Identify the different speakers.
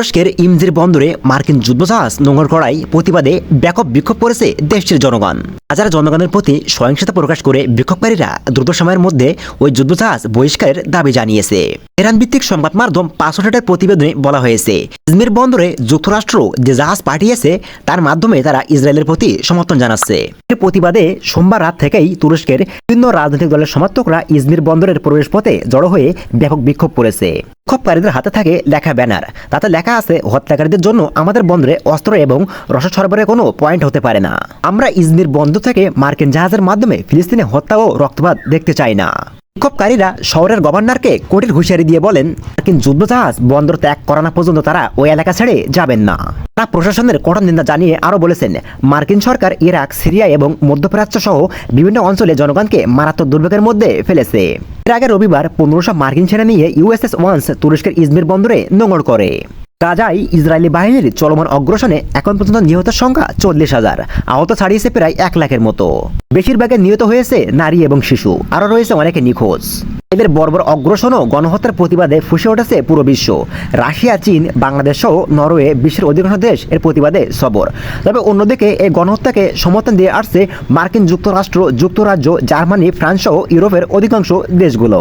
Speaker 1: তুরস্কের ইমজির বন্দরে মার্কিন যুদ্ধজাহাজ নোংর করায় প্রতিবাদে ব্যাপক বিক্ষোভ করেছে দেশটির জনগণ। হাজার জনগণের প্রতি সহিংসতা প্রকাশ করে বিক্ষোভকারীরা দ্রুত সময়ের মধ্যে ওই যুদ্ধজাহাজ বহিষ্কারের দাবি জানিয়েছে। ইরান ভিত্তিক সংবাদ মাধ্যম পাসওয়ার্ডের প্রতিবেদনে বলা হয়েছে, ইজমির বন্দরে যুক্তরাষ্ট্র যে জাহাজ পাঠিয়েছে, তার মাধ্যমে তারা ইসরায়েলের প্রতি সমর্থন জানাচ্ছে। এর প্রতিবাদে সোমবার রাত থেকেই তুরস্কের বিভিন্ন রাজনৈতিক দলের সমর্থকরা ইজমির বন্দরের প্রবেশ পথে জড়ো হয়ে ব্যাপক বিক্ষোভ করেছে। বিক্ষোভকারীদের হাতে থাকে লেখা ব্যানার। তাতে লেখা আছে, হত্যাকারীদের জন্য আমাদের বন্দরে অস্ত্র এবং রস সরবরাহের কোনো পয়েন্ট হতে পারে না। আমরা ইজনির বন্দর থেকে মার্কিন জাহাজের মাধ্যমে ফিলিস্তিনে হত্যা ও রক্তপাত দেখতে চাই না। বিক্ষোভকারীরা শহরের গভর্নরকে কোর্টের হুঁশিয়ারি দিয়ে বলেন, মার্কিন যুদ্ধজাহাজ বন্দর ত্যাগ করা না পর্যন্ত তারা ওই এলাকা ছেড়ে যাবেন না। তারা প্রশাসনের কঠোর নিন্দা জানিয়ে আরও বলেছেন, মার্কিন সরকার ইরাক, সিরিয়া এবং মধ্যপ্রাচ্য সহ বিভিন্ন অঞ্চলে জনগণকে মারাত্মক দুর্ভোগের মধ্যে ফেলেছে। এর আগে রবিবার পনেরোশো মার্কিন সেনা নিয়ে ইউএসএস ওয়ান্স তুরস্কের ইজমির বন্দরে নোঙর করে। গাজায় ইসরায়েলি বাহিনীর চলমান অগ্রসনে এখন পর্যন্ত নিহতের সংখ্যা চল্লিশ হাজার। আহত ছাড়িয়েছে প্রায় এক লাখের মতো। বেশিরভাগে নিহত হয়েছে নারী এবং শিশু। আরও রয়েছে অনেকে নিখোঁজ। এদের বর্বর অগ্রসন ও গণহত্যার প্রতিবাদে ফুসে উঠেছে পুরো বিশ্ব। রাশিয়া, চীন, বাংলাদেশ সহ নরওয়ে বিশ্বের অধিকাংশ দেশ এর প্রতিবাদে সবর। তবে অন্যদিকে এই গণহত্যাকে সমর্থন দিয়ে আসছে মার্কিন যুক্তরাষ্ট্র, যুক্তরাজ্য, জার্মানি, ফ্রান্স সহ ইউরোপের অধিকাংশ দেশগুলো।